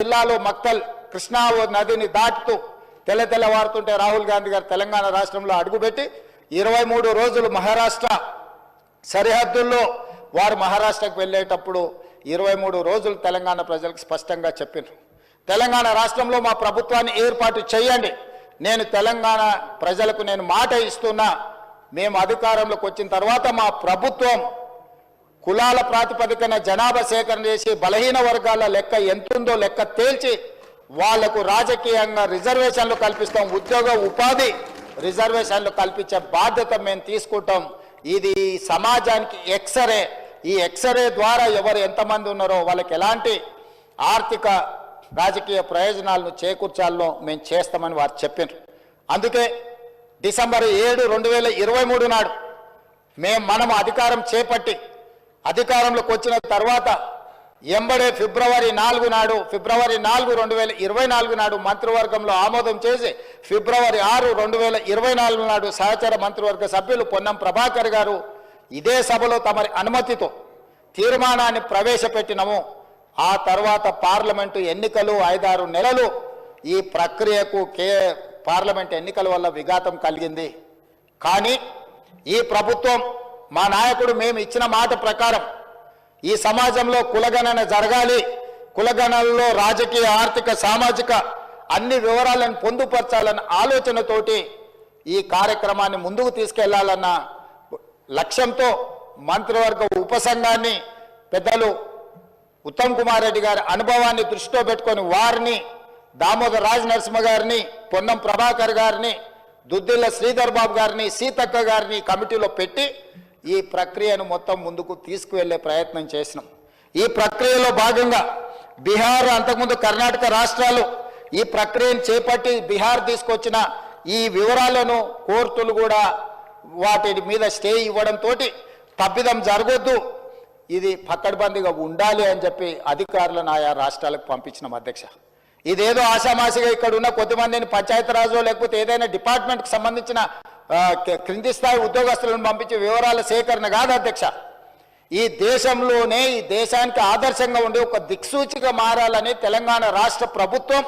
జిల్లాలో మక్తల్ కృష్ణా నదిని దాటుతూ తెల్ల తెల్లవారుతుంటే రాహుల్ గాంధీ గారు తెలంగాణ రాష్ట్రంలో అడుగుపెట్టి ఇరవై మూడు రోజులు మహారాష్ట్ర సరిహద్దుల్లో వారు మహారాష్ట్రకు వెళ్ళేటప్పుడు ఇరవై మూడు రోజులు తెలంగాణ ప్రజలకు స్పష్టంగా చెప్పిన తెలంగాణ రాష్ట్రంలో మా ప్రభుత్వాన్ని ఏర్పాటు చేయండి. నేను తెలంగాణ ప్రజలకు నేను మాట ఇస్తున్నా. మేము అధికారంలోకి వచ్చిన తర్వాత మా ప్రభుత్వం కులాల ప్రాతిపదికన జనాభా సేకరణ చేసి బలహీన వర్గాల లెక్క ఎంతుందో లెక్క తేల్చి వాళ్ళకు రాజకీయంగా రిజర్వేషన్లు కల్పిస్తాం. ఉద్యోగ ఉపాధి రిజర్వేషన్లు కల్పించే బాధ్యత మేము తీసుకుంటాం. ఇది సమాజానికి ఎక్సరే ఈ ఎక్సరే ద్వారా ఎవరు ఎంతమంది ఉన్నారో వాళ్ళకి ఎలాంటి ఆర్థిక రాజకీయ ప్రయోజనాలను చేకూర్చాలో మేము చేస్తామని వారు చెప్పారు అందుకే డిసెంబర్ ఏడు రెండు వేల ఇరవై మూడు నాడు మేము మనం అధికారం చేపట్టి అధికారంలోకి వచ్చిన తర్వాత ఎంబడే ఫిబ్రవరి నాలుగు నాడు ఫిబ్రవరి నాలుగు రెండు వేల ఇరవై నాలుగు నాడు మంత్రివర్గంలో ఆమోదం చేసి ఫిబ్రవరి ఆరు రెండు వేల ఇరవై నాలుగు నాడు సహచర మంత్రివర్గ సభ్యులు పొన్నం ప్రభాకర్ గారు ఇదే సభలో తమరి అనుమతితో తీర్మానాన్ని ప్రవేశపెట్టినము. ఆ తర్వాత పార్లమెంటు ఎన్నికలు ఐదారు నెలలు ఈ ప్రక్రియకు కే పార్లమెంట్ ఎన్నికల వల్ల విఘాతం కలిగింది. కానీ ఈ ప్రభుత్వం మా నాయకుడు మేము ఇచ్చిన మాట ప్రకారం ఈ సమాజంలో కులగణన జరగాలి. కులగణనలో రాజకీయ ఆర్థిక సామాజిక అన్ని వివరాలను పొందుపరచాలన్న ఆలోచనతోటి ఈ కార్యక్రమాన్ని ముందుకు తీసుకెళ్ళాలన్న లక్ష్యంతో మంత్రివర్గ ఉపసంఘాన్ని పెద్దలు ఉత్తమ్ కుమార్ రెడ్డి గారి అనుభవాన్ని దృష్టిలో పెట్టుకొని వారిని దామోదర్ రాజ్ నరసింహ గారిని పొన్నం ప్రభాకర్ గారిని దుద్దిల్ల శ్రీధర్ బాబు గారిని సీతక్క గారిని కమిటీలో పెట్టి ఈ ప్రక్రియను మొత్తం ముందుకు తీసుకువెళ్ళే ప్రయత్నం చేసినాం. ఈ ప్రక్రియలో భాగంగా బీహార్ అంతకుముందు కర్ణాటక రాష్ట్రాలు ఈ ప్రక్రియను చేపట్టి బీహార్ తీసుకొచ్చిన ఈ వివరాలను కోర్టులు కూడా వాటి మీద స్టే ఇవ్వడంతో తప్పిదం జరగొద్దు. ఇది పక్కడబందిగా ఉండాలి అని చెప్పి అధికారులను ఆయా రాష్ట్రాలకు పంపించిన అధ్యక్ష. ఇదేదో ఆషామాషిగా ఇక్కడ ఉన్న కొద్దిమందిని పంచాయతీరాజు లేకపోతే ఏదైనా డిపార్ట్మెంట్కి సంబంధించిన క్రింది స్థాయి ఉద్యోగస్తులను పంపించే వివరాల సేకరణ కాదు అధ్యక్ష. ఈ దేశంలోనే ఈ దేశానికి ఆదర్శంగా ఉండి ఒక దిక్సూచిగా మారాలని తెలంగాణ రాష్ట్ర ప్రభుత్వం